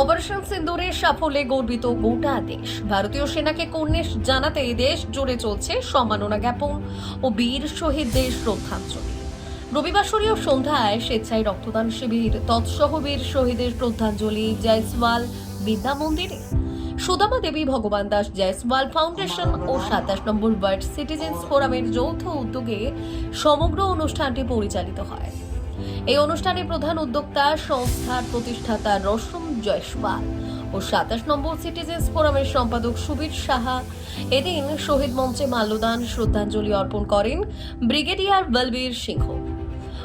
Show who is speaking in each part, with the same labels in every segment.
Speaker 1: Operation সিন্দুরের সাফল্যে গর্বিত গোটা দেশ। ভারতীয় সেনাকে কর্নিশ জানাতে দেশ জুড়ে চলছে সম্মাননা জ্ঞাপন ও বীর শহীদদের শ্রদ্ধাঞ্জলি। রবিবাসরীয় সন্ধ্যায় স্বেচ্ছায় রক্তদান শিবির, তৎসহ বীর শহীদের শ্রদ্ধাঞ্জলি, জয়সওয়াল বিদ্যা মন্দিরে। সুদামা দেবী ভগবান দাস জয়সওয়াল ফাউন্ডেশন ও সাতাশ নম্বর ওয়ার্ল্ড সিটিজেন্স ফোরামের যৌথ উদ্যোগে সমগ্র অনুষ্ঠানটি পরিচালিত হয়। এই অনুষ্ঠানে প্রধান উদ্যোক্তা, সংস্থার প্রতিষ্ঠাতা রসম জয়সওয়াল ও সাতাশ নম্বর সিটিজেন্স ফোরামের সম্পাদক সুবীর সাহা। এদিন শহীদ মঞ্চে মাল্যদান, শ্রদ্ধাঞ্জলি অর্পণ করেন ব্রিগেডিয়ার বলবীর সিংহ।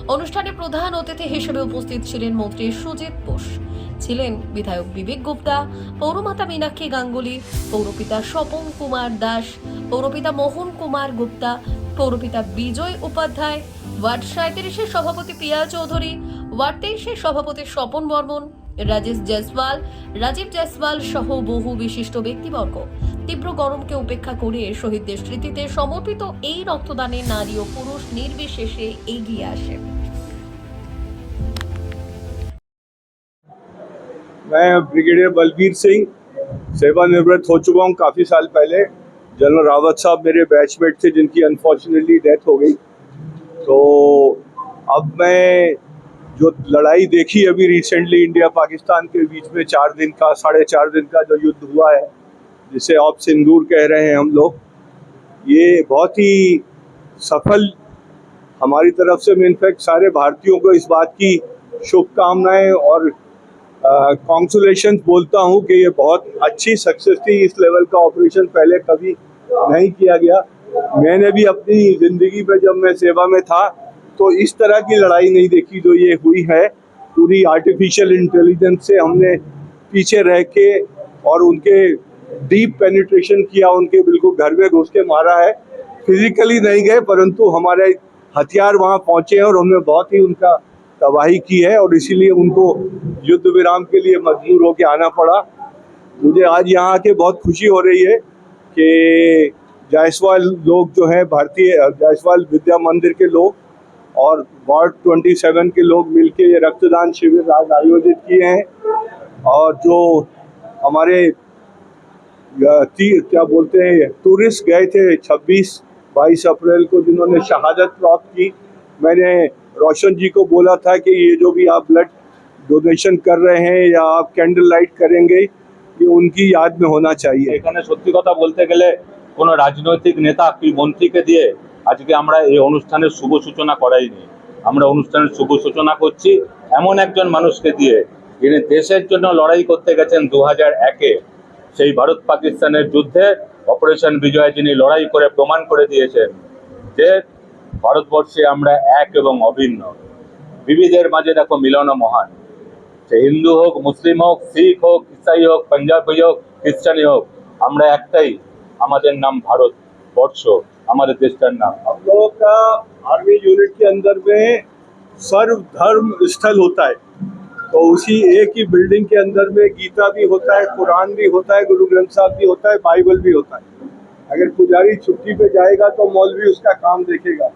Speaker 1: অনুষ্ঠানে প্রধান অতিথি হিসেবে উপস্থিত ছিলেন মন্ত্রী সুজিত বোস। ছিলেন বিধায়ক বিবেক গুপ্তা, পৌরমাতা মীনাক্ষী গাঙ্গুলি, পৌরপিতা স্বপন কুমার দাস, পৌরপিতা মোহন কুমার গুপ্তা, পৌরপিতা বিজয় উপাধ্যায় ওয়ার্ড সাঁত্রিশের সভাপতি পিয়া চৌধুরী ওয়ার্ড তেইশের সভাপতি স্বপন বর্মন রাজেশ জয়সওয়াল রাজীব জয়সওয়াল সহ বহু বিশিষ্ট ব্যক্তিবর্গ তীব্র গরমকে উপেক্ষা করে শহীদদের স্মৃতিতে সমর্পিত এই রক্তদানে নারী ও পুরুষ নির্বিশেষে এগিয়ে আসে
Speaker 2: मैं ब्रिगेडियर बलबीर सिंह सेवानिवृत्त हो चुका हूँ काफ़ी साल पहले जनरल रावत साहब मेरे बैचमेट थे जिनकी अनफॉर्चुनेटली डेथ हो गई तो अब मैं जो लड़ाई देखी अभी रिसेंटली इंडिया पाकिस्तान के बीच में चार दिन का, साढ़े चार दिन का जो युद्ध हुआ है, जिसे आप सिंदूर कह रहे हैं हम लोग, ये बहुत ही सफल हमारी तरफ़ से, मैं इनफैक्ट सारे भारतीयों को इस बात की शुभकामनाएँ और कॉन्सुलेशन बोलता हूँ कि ये बहुत अच्छी सक्सेस थी। इस लेवल का ऑपरेशन पहले कभी नहीं किया गया। मैंने भी अपनी ज़िंदगी में जब मैं सेवा में था तो इस तरह की लड़ाई नहीं देखी जो ये हुई है। पूरी आर्टिफिशियल इंटेलिजेंस से हमने पीछे रह के और उनके डीप पेनिट्रेशन किया, उनके बिल्कुल घर में घुस के मारा है। फिजिकली नहीं गए, परंतु हमारे हथियार वहाँ पहुँचे हैं और हमने बहुत ही उनका तबाही की है और इसीलिए उनको युद्ध विराम के लिए मजबूर होकर आना पड़ा। मुझे आज यहाँ आके बहुत खुशी हो रही है कि जायसवाल लोग जो है, भारतीय जायसवाल विद्या मंदिर के लोग और वार्ड 27 के लोग मिलके ये रक्तदान शिविर आज आयोजित किए हैं। और जो हमारे क्या बोलते हैं टूरिस्ट गए थे 26 22 अप्रैल को जिन्होंने शहादत प्राप्त की। मैंने रोशन जी को बोला था कि ये जो भी आप ब्लड डोनेशन कर रहे हैं या आप कैंडल लाइट करेंगे, ये उनकी याद में होना चाहिए।
Speaker 3: सत्य कथा बोलते गले কোনো রাজনৈতিক নেতা কি মন্ত্রীকে দিয়ে আজকে আমরা এই অনুষ্ঠানের শুভ সূচনা করাইনি। আমরা অনুষ্ঠানের শুভ সূচনা করছি এমন একজন মানুষকে দিয়ে যিনি দেশের জন্য লড়াই করতে গেছেন দু হাজার একে। সেই ভারত পাকিস্তানের যুদ্ধে অপারেশন বিজয় যিনি লড়াই করে প্রমাণ করে দিয়েছেন যে ভারতবর্ষে আমরা এক এবং অভিন্ন। বিবিধের মাঝে দেখো মিলন মহান। সে হিন্দু হোক, মুসলিম হোক, শিখ হোক, ইসাই হোক, পাঞ্জাবি হোক, খ্রিস্টানি হোক, আমরা একটাই। हमारे नाम भारत बॉर्डस हमारे देश का नाम
Speaker 2: हम लोगों का आर्मी यूनिट के अंदर में सर्वधर्म स्थल होता है। तो उसी एक ही बिल्डिंग के अंदर में गीता भी होता है, कुरान भी होता है, गुरु ग्रंथ साहब भी होता है, बाइबल भी होता है। अगर पुजारी छुट्टी पे जाएगा तो मौलवी उसका काम देखेगा,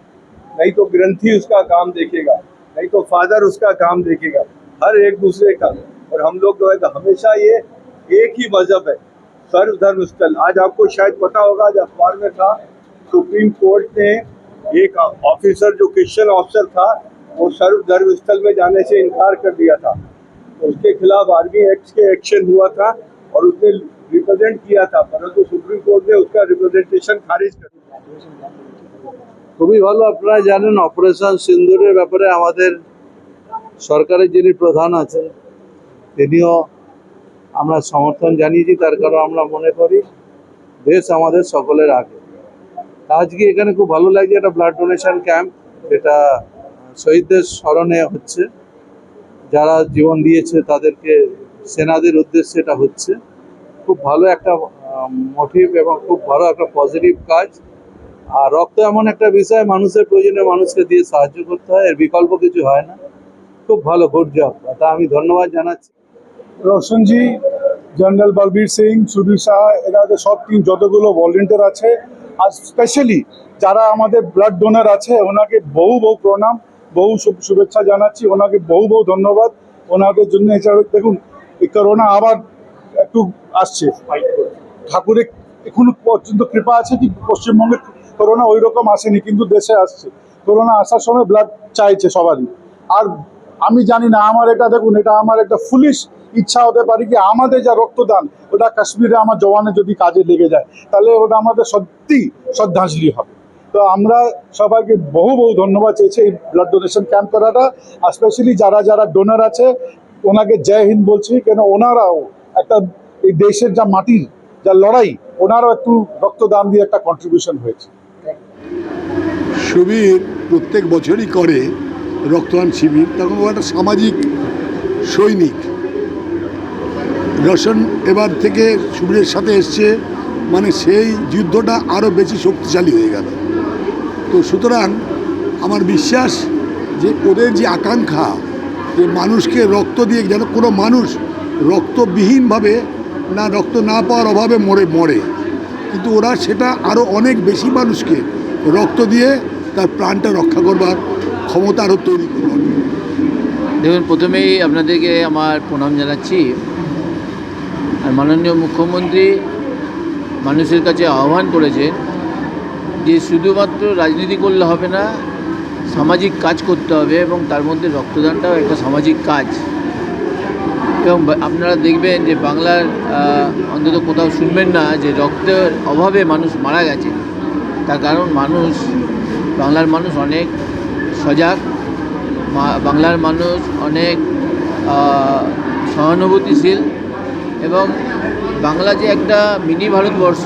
Speaker 2: नहीं तो ग्रंथी उसका काम देखेगा, नहीं तो फादर उसका काम देखेगा, हर एक दूसरे का। और हम लोग जो है तो हमेशा ये एक ही मज़हब है। सर्व धर्म स्थल आज आपको शायद पता होगा आज अखबार में था सुप्रीम कोर्ट ने एक ऑफिसर जो क्रिश्चियन ऑफिसर था वो सर्व धर्म स्थल में जाने से इनकार कर दिया था तो उसके खिलाफ आर्मी एक्ट के एक्शन हुआ था और उसने रिप्रेजेंट किया था परंतु सुप्रीम कोर्ट ने उसका रिप्रेजेंटेशन खारिज कर दिया
Speaker 4: খুবই ভালো আপনারা জানেন অপারেশন সিন্দুরের ব্যাপারে আমাদের সরকারের যিনি প্রধান আছেন তিনিও আমরা সমর্থন জানিয়েছি, তার কারণ আমরা মনে করি দেশ আমাদের সকলের আগে। আজকে এখানে খুব ভালো লাগছে একটা ব্লাড ডোনেশন ক্যাম্প যেটা শহীদদের স্মরণে হচ্ছে। যারা জীবন দিয়েছে, তাদেরকে সেনাদের উদ্দেশ্যে এটা হচ্ছে। খুব ভালো একটা মোটিভ এবং খুব ভালো একটা পজিটিভ কাজ। আর রক্ত এমন একটা বিষয়, মানুষের প্রয়োজনে মানুষকে দিয়ে সাহায্য করতে হয়, এর বিকল্প কিছু হয় না। খুব ভালো গুড জব তা আমি ধন্যবাদ জানাচ্ছি।
Speaker 5: রোশনজি, জেনারেল বলবীর সিং সুবীর শাহ এরা সব টিম যতগুলো ভলেন্টিয়ার আছে। আর স্পেশালি যারা আমাদের ব্লাড ডোনার আছে, ওনাকে বহু বহু প্রণাম, বহু শুভেচ্ছা জানাচ্ছি। ওনাকে বহু বহু ধন্যবাদ। ওনাদের জন্য এছাড়া দেখুন, এই করোনা আবার একটু আসছে। ঠাকুরের এখনও পর্যন্ত কৃপা আছে কি? পশ্চিমবঙ্গে করোনা ওই রকম আসেনি, কিন্তু দেশে আসছে। করোনা আসার সময় ব্লাড চাইছে সবারই। আর আমি জানি না আমার এটা দেখুন, এটা আমার একটা ফুলিশ ইচ্ছা হতে পারে কি আমাদের যা রক্তদান, ওটা কাশ্মীরে আমার জওয়ানে যদি কাজে লেগে যায়, তাহলে ওটা আমাদের সত্যি শ্রদ্ধাঞ্জলি হবে। তো আমরা সবাইকে বহু বহু ধন্যবাদ চেয়েছি এই ব্লাড ডোনেশন ক্যাম্প করাটা, আর স্পেশালি যারা যারা ডোনার আছে, ওনাকে জয় হিন্দ বলছি, কেন ওনারাও একটা এই দেশের যা মাটির যা লড়াই, ওনারও একটু রক্তদান দিয়ে একটা কন্ট্রিবিউশন হয়েছে।
Speaker 6: শিবির প্রত্যেক বছরই করে রক্তদান শিবির তখন ও একটা সামাজিক, সৈনিক। রসন এবার থেকে শিবিরের সাথে এসছে মানে সেই যুদ্ধটা আরও বেশি শক্তিশালী হয়ে গেল। তো সুতরাং আমার বিশ্বাস যে ওদের যে আকাঙ্ক্ষা, যে মানুষকে রক্ত দিয়ে যেন কোনো মানুষ রক্তবিহীনভাবে না, রক্ত না পাওয়ার অভাবে মরে মরে। কিন্তু ওরা সেটা আরও অনেক বেশি মানুষকে রক্ত দিয়ে তার প্রাণটা রক্ষা করবার ক্ষমতা আরও তৈরি করবার
Speaker 7: দেখুন, প্রথমেই আপনাদেরকে আমার প্রণাম জানাচ্ছি। আর মাননীয় মুখ্যমন্ত্রী মানুষের কাছে আহ্বান করেছেন যে শুধুমাত্র রাজনীতি করলে হবে না, সামাজিক কাজ করতে হবে এবং তার মধ্যে রক্তদানটাও একটা সামাজিক কাজ। এবং আপনারা দেখবেন যে বাংলার অন্তত কোথাও শুনবেন না যে রক্তের অভাবে মানুষ মারা গেছে। তার কারণ মানুষ, বাংলার মানুষ অনেক সজাগ। বাংলার মানুষ অনেক সহানুভূতিশীল এবং বাংলা যে একটা মিনি ভারতবর্ষ,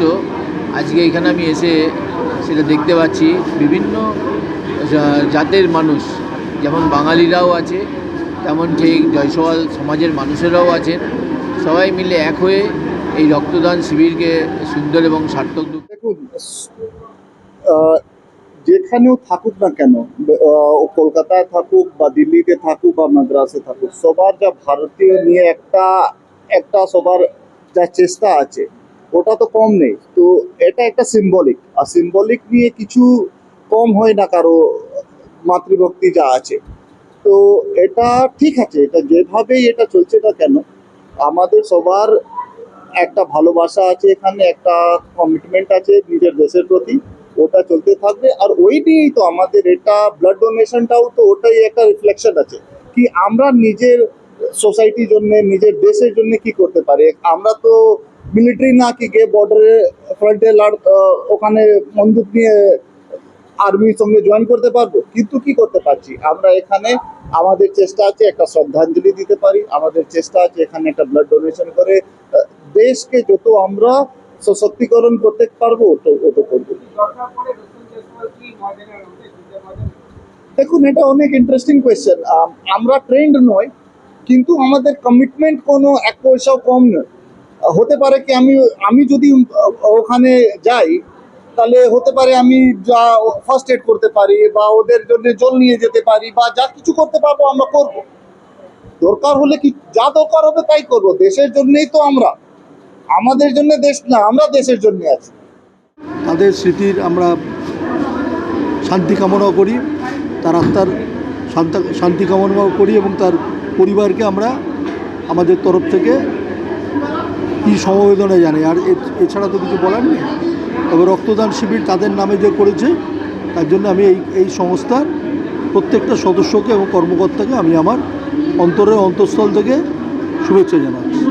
Speaker 7: আজকে এখানে আমি এসে সেটা দেখতে পাচ্ছি। বিভিন্ন জাতের মানুষ, যেমন বাঙালিরাও আছে, তেমন ঠিক জয়সওয়াল সমাজের মানুষেরাও আছেন। সবাই মিলে এক হয়ে এই রক্তদান শিবিরকে সুন্দর এবং সার্থক
Speaker 8: দেখুন যেখানেও থাকুক না কেন কলকাতায় থাকুক বা দিল্লিতে থাকুক বা মাদ্রাসে থাকুক, সবার যা ভারতীয় নিয়ে একটা একটা সবার যা চেষ্টা আছে, ওটা তো কম নেই। তো এটা একটা সিম্বলিক আর সিম্বলিক নিয়ে কিছু কম হয় না কারও মাতৃভক্তি যা আছে। তো এটা ঠিক আছে, এটা যেভাবেই এটা চলছে না কেন, আমাদের সবার একটা ভালোবাসা আছে এখানে, একটা কমিটমেন্ট আছে নিজের দেশের প্রতি। ওটা চলতে থাকবে। আর ওই নিয়েই তো আমাদের এটা ব্লাড ডোনেশনটাও তো ওটাই একটা রিফ্লেকশন আছে কি আমরা নিজের সোসাইটির জন্য, নিজের দেশের জন্য কি করতে পারি? আমরা তো মিলিটারি না কি গিয়ে বর্ডারে ফ্রন্টে লড় ওখানে বন্দুক নিয়ে আর্মির সঙ্গে জয়েন করতে পারব? কিন্তু কি করতে পারছি? আমরা এখানে আমাদের চেষ্টা আছে একটা শ্রদ্ধাঞ্জলি দিতে পারি। আমাদের চেষ্টা আছে এখানে একটা ব্লাড ডোনেশন করে দেশকে যত আমরা সশক্তিকরণ করতে পারব দেখুন, এটা অনেক ইন্টারেস্টিং কোয়েশ্চেন আমরা ট্রেন্ড নয় কিন্তু আমাদের কমিটমেন্ট কোনো এক পয়সাও কম নয়। হতে পারে কি, আমি আমি যদি ওখানে যাই, তাহলে হতে পারে আমি যা ফার্স্ট এড করতে পারি, বা ওদের জন্য জল নিয়ে যেতে পারি, বা যা কিছু করতে পারব আমরা করব। দরকার হলে কি, যা দরকার হবে তাই করব। দেশের জন্যই তো আমরা। আমাদের জন্য দেশ না আমরা দেশের জন্য আছি।
Speaker 6: তাদের স্মৃতির আমরা শান্তি কামনাও করি তার আত্মার শান্তা শান্তি কামনাও করি এবং তার পরিবারকে আমরা আমাদের তরফ থেকে কি সমবেদনা জানাই। আর এ- এছাড়া তো কিছু বলার নেই। তবে রক্তদান শিবির তাদের নামে যে করেছে তার জন্য আমি এই এই সংস্থার প্রত্যেকটা সদস্যকে এবং কর্মকর্তাকে আমি আমার অন্তরের অন্তঃস্থল থেকে শুভেচ্ছা জানাচ্ছি।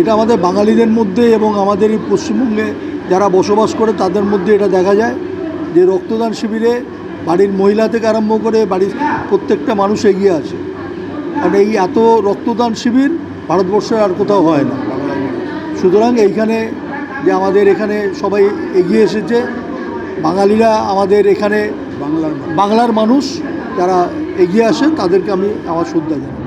Speaker 6: এটা আমাদের বাঙালিদের মধ্যে এবং আমাদের এই পশ্চিমবঙ্গে যারা বসবাস করে তাদের মধ্যে এটা দেখা যায় যে রক্তদান শিবিরে বাড়ির মহিলা থেকে আরম্ভ করে বাড়ির প্রত্যেকটা মানুষ এগিয়ে আছে। কারণ এই এত রক্তদান শিবির ভারতবর্ষের আর কোথাও হয় না। সুতরাং এইখানে যে আমাদের এখানে সবাই এগিয়ে এসেছে বাঙালিরা আমাদের এখানে বাংলার বাংলার মানুষ যারা এগিয়ে আসে তাদেরকে আমি আমার শ্রদ্ধা জানাই।